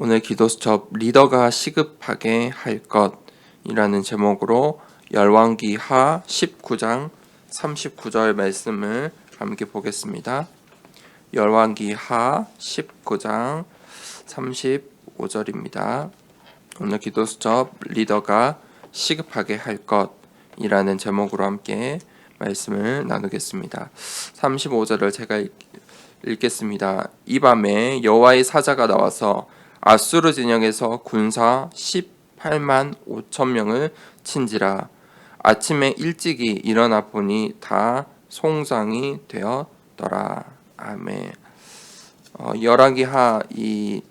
오늘 기도 수첩 리더가 시급하게 할 것이라는 제목으로 열왕기 하 19장 39절 말씀을 함께 보겠습니다. 열왕기 하 19장 35절입니다. 오늘 기도 수첩 리더가 시급하게 할 것이라는 제목으로 함께 말씀을 나누겠습니다. 35절을 제가 읽, 읽겠습니다. 이 밤에 여호와의 사자가 나와서 아수르 진영에서 군사 18만 5천 명을 친지라 아침에 일찍이 일어나 보니 다 송장이 되었더라. 아멘. 어, 열왕기하 이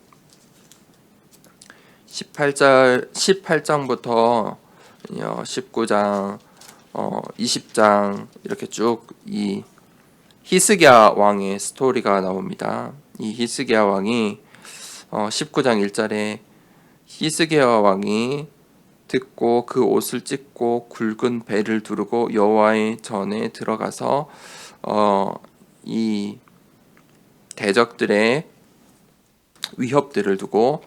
18절 18장부터 19장 어, 20장 이렇게 쭉 이 히스기야 왕의 스토리가 나옵니다. 이 히스기야 왕이 어, 19장 1절에 히스기야 왕이 듣고 그 옷을 찢고 굵은 배를 두르고 여호와의 전에 들어가서 어, 이 대적들의 위협들을 두고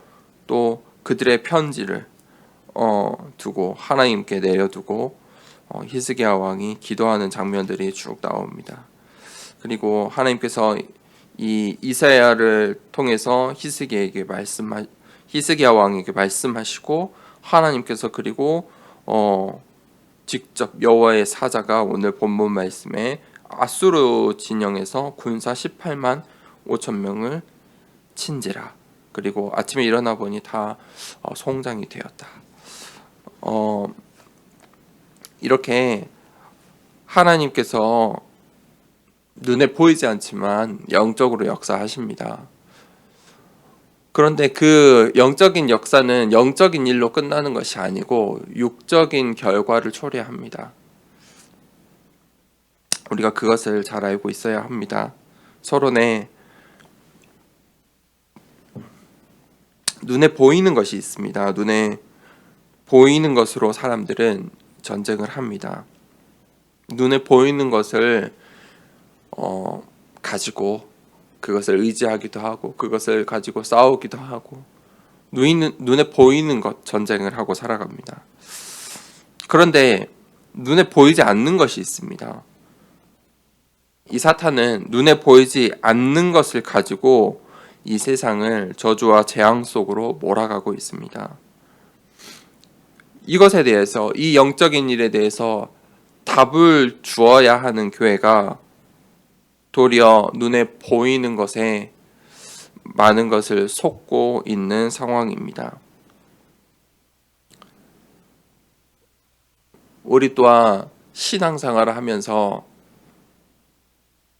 또 그들의 편지를 어, 두고 하나님께 내려두고 어, 히스기야 왕이 기도하는 장면들이 쭉 나옵니다. 그리고 하나님께서 이 이사야를 통해서 히스기야에게 말씀하 히스기야 왕에게 말씀하시고 하나님께서 그리고 어 직접 여호와의 사자가 오늘 본문 말씀에 아수르 진영에서 군사 18만 5천 명을 친지라 그리고 아침에 일어나 보니 다 어, 송장이 되었다. 어 이렇게 하나님께서 눈에 보이지 않지만 영적으로 역사하십니다. 그런데 그 영적인 역사는 영적인 일로 끝나는 것이 아니고 육적인 결과를 초래합니다. 우리가 그것을 잘 알고 있어야 합니다. 서론에 눈에 보이는 것이 있습니다. 눈에 보이는 것으로 사람들은 전쟁을 합니다. 눈에 보이는 것을 어, 가지고 그것을 의지하기도 하고 그것을 가지고 싸우기도 하고 눈에, 눈에 보이는 것 전쟁을 하고 살아갑니다. 그런데 눈에 보이지 않는 것이 있습니다. 이 사탄은 눈에 보이지 않는 것을 가지고 이 세상을 저주와 재앙 속으로 몰아가고 있습니다. 이것에 대해서 이 영적인 일에 대해서 답을 주어야 하는 교회가 도리어 눈에 보이는 것에 많은 것을 쏟고 있는 상황입니다. 우리 또한 신앙생활을 하면서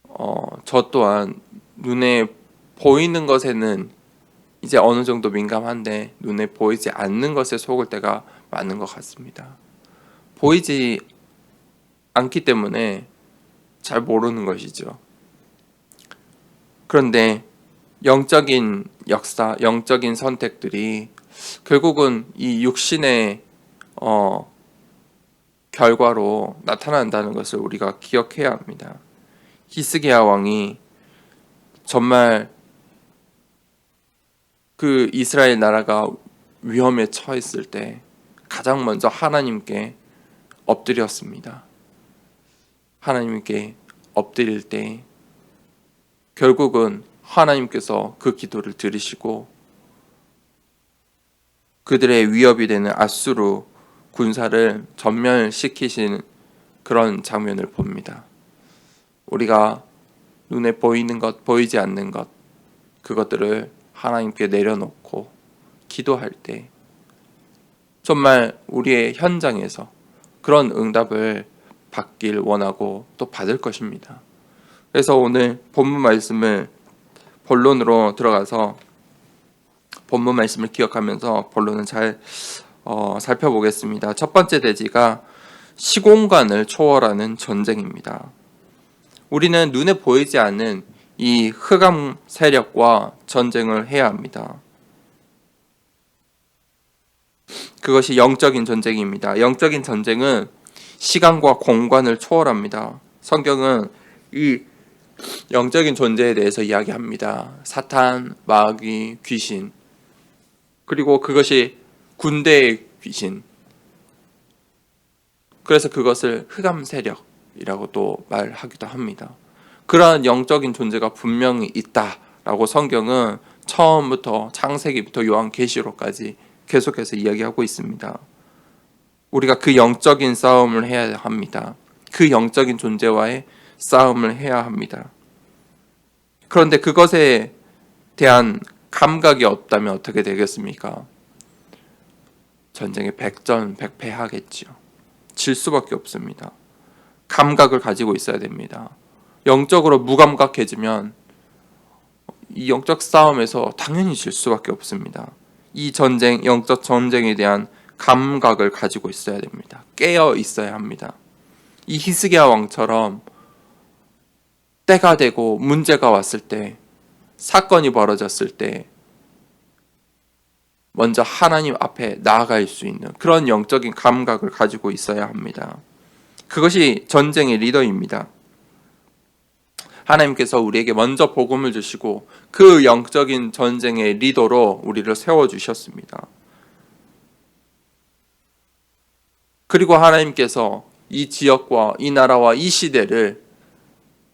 어, 저 또한 눈에 보이는 것에는 이제 어느 정도 민감한데 눈에 보이지 않는 것에 속을 때가 많은 것 같습니다. 보이지 않기 때문에 잘 모르는 것이죠. 그런데 영적인 역사, 영적인 선택들이 결국은 이 육신의 어, 결과로 나타난다는 것을 우리가 기억해야 합니다. 히스기야 왕이 정말 그 이스라엘 나라가 위험에 처했을 때 가장 먼저 하나님께 엎드렸습니다. 하나님께 엎드릴 때 결국은 하나님께서 그 기도를 들으시고 그들의 위협이 되는 아수르 군사를 전멸시키시는 그런 장면을 봅니다. 우리가 눈에 보이는 것, 보이지 않는 것, 그것들을 하나님께 내려놓고 기도할 때 정말 우리의 현장에서 그런 응답을 받길 원하고 또 받을 것입니다. 그래서 오늘 본문 말씀을 본론으로 들어가서 본문 말씀을 기억하면서 본론을 잘 어, 살펴보겠습니다. 첫 번째 대지가 시공간을 초월하는 전쟁입니다. 우리는 눈에 보이지 않는 이 흑암 세력과 전쟁을 해야 합니다. 그것이 영적인 전쟁입니다. 영적인 전쟁은 시간과 공간을 초월합니다. 성경은 이 영적인 존재에 대해서 이야기합니다. 사탄, 마귀, 귀신. 그리고 그것이 군대의 귀신. 그래서 그것을 흑암 세력이라고 또 말하기도 합니다. 그러한 영적인 존재가 분명히 있다라고 성경은 처음부터 창세기부터 요한계시록까지 계속해서 이야기하고 있습니다. 우리가 그 영적인 싸움을 해야 합니다. 그 영적인 존재와의 싸움을 해야 합니다. 그런데 그것에 대한 감각이 없다면 어떻게 되겠습니까? 전쟁에 백전백패하겠지요. 질 수밖에 없습니다. 감각을 가지고 있어야 됩니다. 영적으로 무감각해지면 이 영적 싸움에서 당연히 질 수밖에 없습니다. 이 전쟁, 영적 전쟁에 대한 감각을 가지고 있어야 됩니다. 깨어 있어야 합니다. 이 히스기야 왕처럼 때가 되고 문제가 왔을 때 사건이 벌어졌을 때 먼저 하나님 앞에 나아갈 수 있는 그런 영적인 감각을 가지고 있어야 합니다. 그것이 전쟁의 리더입니다. 하나님께서 우리에게 먼저 복음을 주시고 그 영적인 전쟁의 리더로 우리를 세워 주셨습니다. 그리고 하나님께서 이 지역과 이 나라와 이 시대를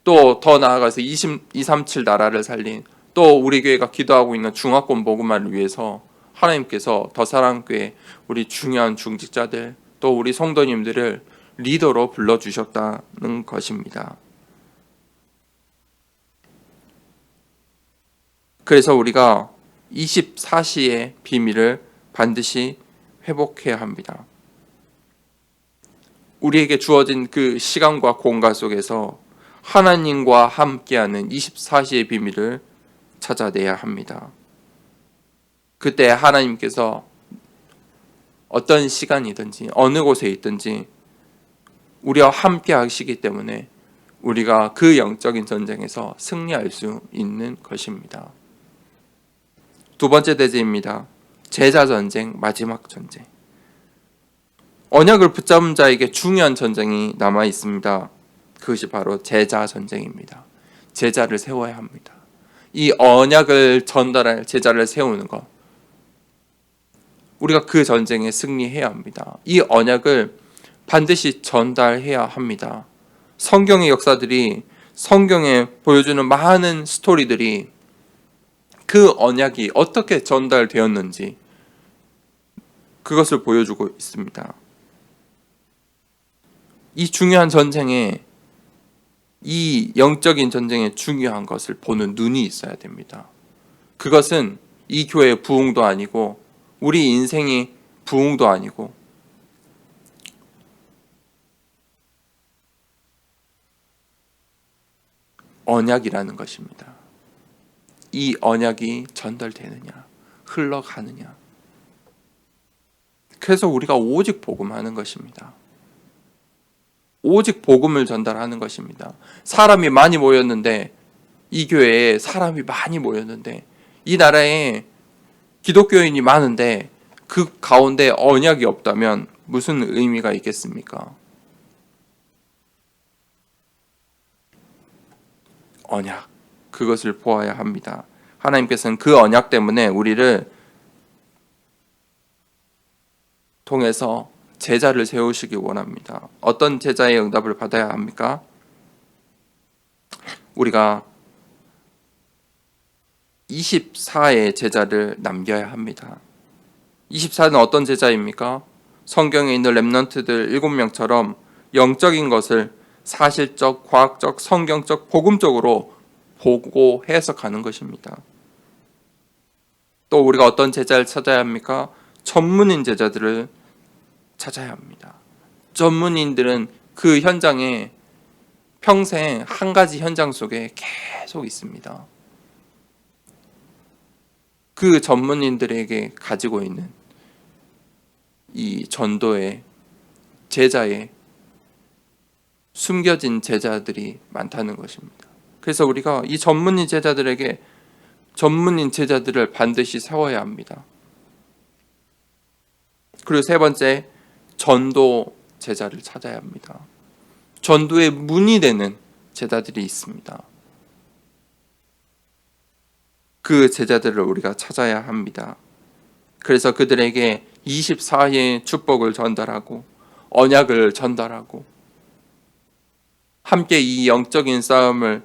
또 더 나아가서 20, 237 나라를 살린 또 우리 교회가 기도하고 있는 중화권 복음화를 위해서 하나님께서 더 사랑교회 우리 중요한 중직자들 또 우리 성도님들을 리더로 불러 주셨다는 것입니다. 그래서 우리가 24시의 비밀을 반드시 회복해야 합니다. 우리에게 주어진 그 시간과 공간 속에서 하나님과 함께하는 24시의 비밀을 찾아내야 합니다. 그때 하나님께서 어떤 시간이든지 어느 곳에 있든지 우리와 함께 하시기 때문에 우리가 그 영적인 전쟁에서 승리할 수 있는 것입니다. 두 번째 대제입니다. 제자 전쟁, 마지막 전쟁. 언약을 붙잡은 자에게 중요한 전쟁이 남아 있습니다. 그것이 바로 제자 전쟁입니다. 제자를 세워야 합니다. 이 언약을 전달할 제자를 세우는 것. 우리가 그 전쟁에 승리해야 합니다. 이 언약을 반드시 전달해야 합니다. 성경의 역사들이 성경에 보여주는 많은 스토리들이 그 언약이 어떻게 전달되었는지 그것을 보여주고 있습니다. 이 중요한 전쟁에 이 영적인 전쟁에 중요한 것을 보는 눈이 있어야 됩니다. 그것은 이 교회의 부흥도 아니고 우리 인생이 부흥도 아니고 언약이라는 것입니다. 이 언약이 전달되느냐, 흘러가느냐. 그래서 우리가 오직 복음하는 것입니다. 오직 복음을 전달하는 것입니다. 사람이 많이 모였는데 이 교회에 사람이 많이 모였는데 이 나라에 기독교인이 많은데 그 가운데 언약이 없다면 무슨 의미가 있겠습니까? 언약. 그것을 보아야 합니다. 하나님께서는 그 언약 때문에 우리를 통해서 제자를 세우시기 원합니다. 어떤 제자의 응답을 받아야 합니까? 우리가 24의 제자를 남겨야 합니다. 24는 어떤 제자입니까? 성경에 있는 렘넌트들 7명처럼 영적인 것을 사실적, 과학적, 성경적, 복음적으로 보고 해석하는 것입니다. 또 우리가 어떤 제자를 찾아야 합니까? 전문인 제자들을 찾아야 합니다. 전문인들은 그 현장에 평생 한 가지 현장 속에 계속 있습니다. 그 전문인들에게 가지고 있는 이 전도의 제자의 숨겨진 제자들이 많다는 것입니다. 그래서 우리가 이 전문인 제자들에게 전문인 제자들을 반드시 세워야 합니다. 그리고 세 번째, 전도 제자를 찾아야 합니다. 전도의 문이 되는 제자들이 있습니다. 그 제자들을 우리가 찾아야 합니다. 그래서 그들에게 24의 축복을 전달하고 언약을 전달하고 함께 이 영적인 싸움을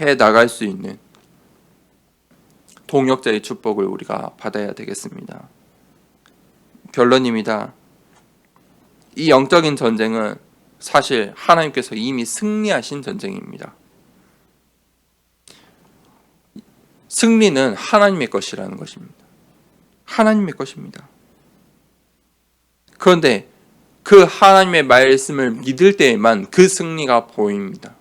해 나갈 수 있는 동역자의 축복을 우리가 받아야 되겠습니다. 결론입니다. 이 영적인 전쟁은 사실 하나님께서 이미 승리하신 전쟁입니다. 승리는 하나님의 것이라는 것입니다. 하나님의 것입니다. 그런데 그 하나님의 말씀을 믿을 때에만 그 승리가 보입니다.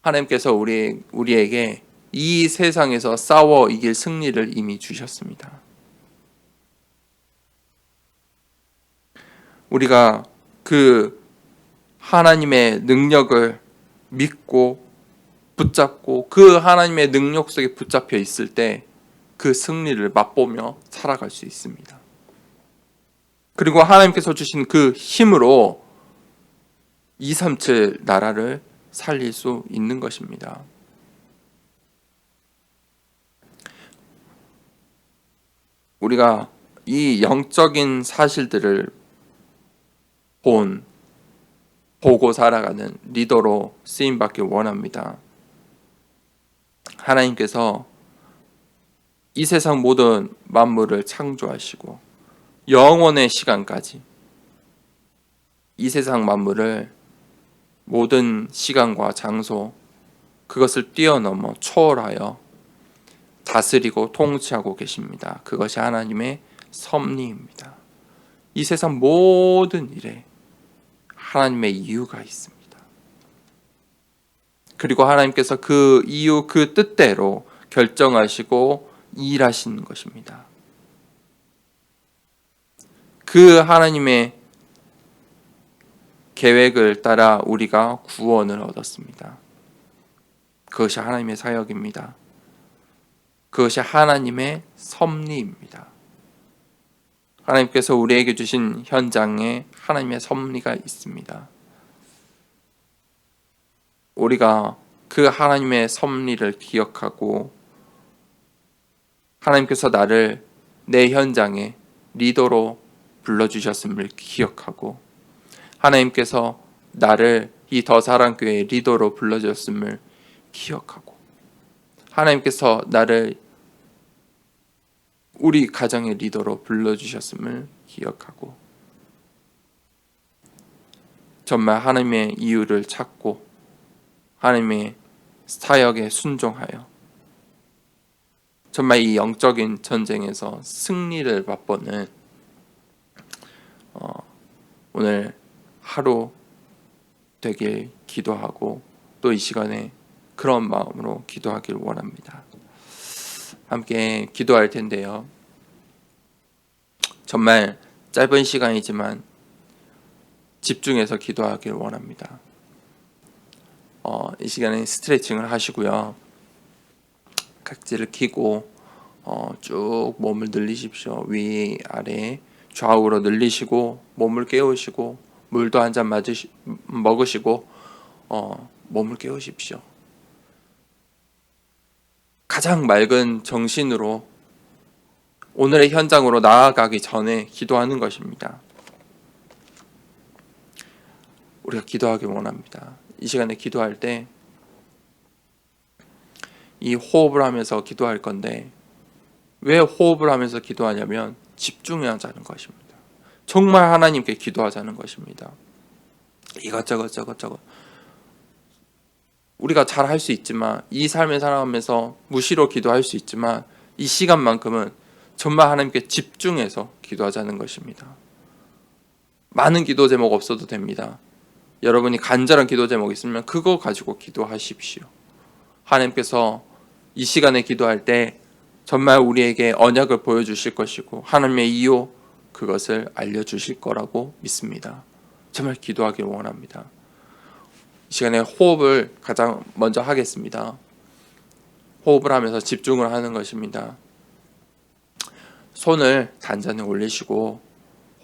하나님께서 우리, 우리에게 이 세상에서 싸워 이길 승리를 이미 주셨습니다. 우리가 그 하나님의 능력을 믿고 붙잡고 그 하나님의 능력 속에 붙잡혀 있을 때 그 승리를 맛보며 살아갈 수 있습니다. 그리고 하나님께서 주신 그 힘으로 237 나라를 살릴 수 있는 것입니다. 우리가 이 영적인 사실들을 본 보고 살아가는 리더로 쓰임 받길 원합니다. 하나님께서 이 세상 모든 만물을 창조하시고 영원의 시간까지 이 세상 만물을 모든 시간과 장소 그것을 뛰어넘어 초월하여 다스리고 통치하고 계십니다. 그것이 하나님의 섭리입니다. 이 세상 모든 일에 하나님의 이유가 있습니다. 그리고 하나님께서 그 이유 그 뜻대로 결정하시고 일하시는 것입니다. 그 하나님의 계획을 따라 우리가 구원을 얻었습니다. 그것이 하나님의 사역입니다. 그것이 하나님의 섭리입니다. 하나님께서 우리에게 주신 현장에 하나님의 섭리가 있습니다. 우리가 그 하나님의 섭리를 기억하고 하나님께서 나를 내 현장에 리더로 불러주셨음을 기억하고 하나님께서 나를 이 더사랑교회 리더로 불러주셨음을 기억하고 하나님께서 나를 우리 가정의 리더로 불러주셨음을 기억하고 정말 하나님의 이유를 찾고 하나님의 사역에 순종하여 정말 이 영적인 전쟁에서 승리를 맛보는 어, 오늘 하루 되길 기도하고 또 이 시간에 그런 마음으로 기도하길 원합니다. 함께 기도할 텐데요. 정말 짧은 시간이지만 집중해서 기도하길 원합니다. 어, 이 시간에 스트레칭을 하시고요. 각지를 키고 어, 쭉 몸을 늘리십시오. 위 아래 좌우로 늘리시고 몸을 깨우시고 물도 한 잔 먹으시고 어, 몸을 깨우십시오. 가장 맑은 정신으로 오늘의 현장으로 나아가기 전에 기도하는 것입니다. 우리가 기도하길 원합니다. 이 시간에 기도할 때 이 호흡을 하면서 기도할 건데 왜 호흡을 하면서 기도하냐면 집중하자는 것입니다. 정말 하나님께 기도하자는 것입니다. 이것저것 저것저것 우리가 잘 할 수 있지만 이 삶을 살아가면서 무시로 기도할 수 있지만 이 시간만큼은 정말 하나님께 집중해서 기도하자는 것입니다. 많은 기도 제목 없어도 됩니다. 여러분이 간절한 기도 제목 있으면 그거 가지고 기도하십시오. 하나님께서 이 시간에 기도할 때 정말 우리에게 언약을 보여주실 것이고 하나님의 이유 그것을 알려주실 거라고 믿습니다. 정말 기도하길 원합니다. 이 시간에 호흡을 가장 먼저 하겠습니다. 호흡을 하면서 집중을 하는 것입니다. 손을 단전에 올리시고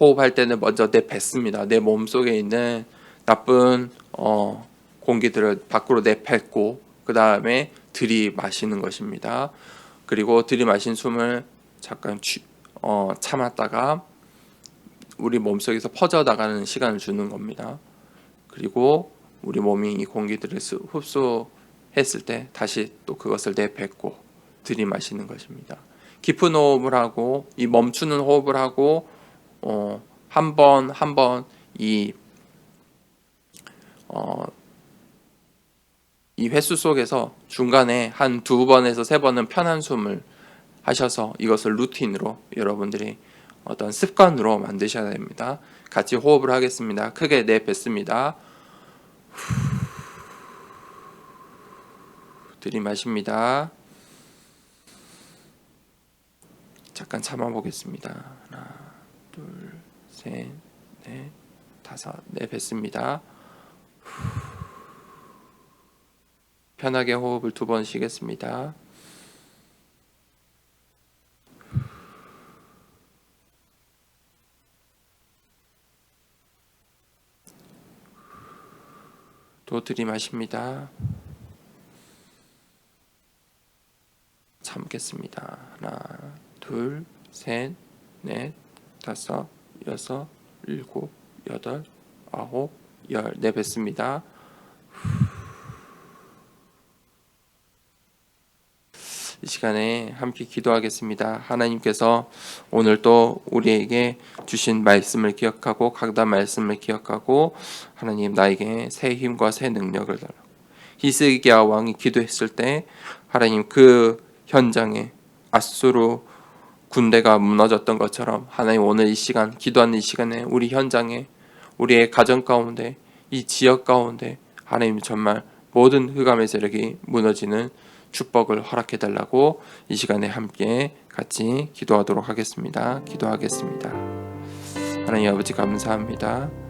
호흡할 때는 먼저 내 뱉습니다. 내 몸속에 있는 나쁜 어, 공기들을 밖으로 내뱉고 그 다음에 들이마시는 것입니다. 그리고 들이마신 숨을 잠깐 취, 어, 참았다가 우리 몸속에서 퍼져나가는 시간을 주는 겁니다. 그리고 우리 몸이 이 공기들을 흡수- 흡수했을 때 다시 또 그것을 내뱉고 들이마시는 것입니다. 깊은 호흡을 하고 이 멈추는 호흡을 하고 어, 한 번 한 번이 어, 이 횟수 속에서 중간에 한 두 번에서 세 번은 편한 숨을 하셔서 이것을 루틴으로 여러분들이 어떤 습관으로 만드셔야 됩니다. 같이 호흡을 하겠습니다. 크게 내뱉습니다. 들이마십니다. 잠깐 참아 보겠습니다. 하나, 둘, 셋, 넷, 다섯, 내뱉습니다. 편하게 호흡을 두 번 쉬겠습니다. 또 들이마십니다. 참겠습니다. 하나, 둘, 셋, 넷, 다섯, 여섯, 일곱, 여덟, 아홉, 열 내뱉습니다. 이 시간에 함께 기도하겠습니다. 하나님께서 오늘 또 우리에게 주신 말씀을 기억하고 강단 말씀을 기억하고 하나님 나에게 새 힘과 새 능력을 달라고 히스기야 왕이 기도했을 때 하나님 그 현장에 아수르 군대가 무너졌던 것처럼 하나님 오늘 이 시간 기도하는 이 시간에 우리 현장에 우리의 가정 가운데 이 지역 가운데 하나님 정말 모든 흑암의 세력이 무너지는 축복을 허락해 달라고 이 시간에 함께 같이 기도하도록 하겠습니다. 기도하겠습니다. 하나님 아버지 감사합니다.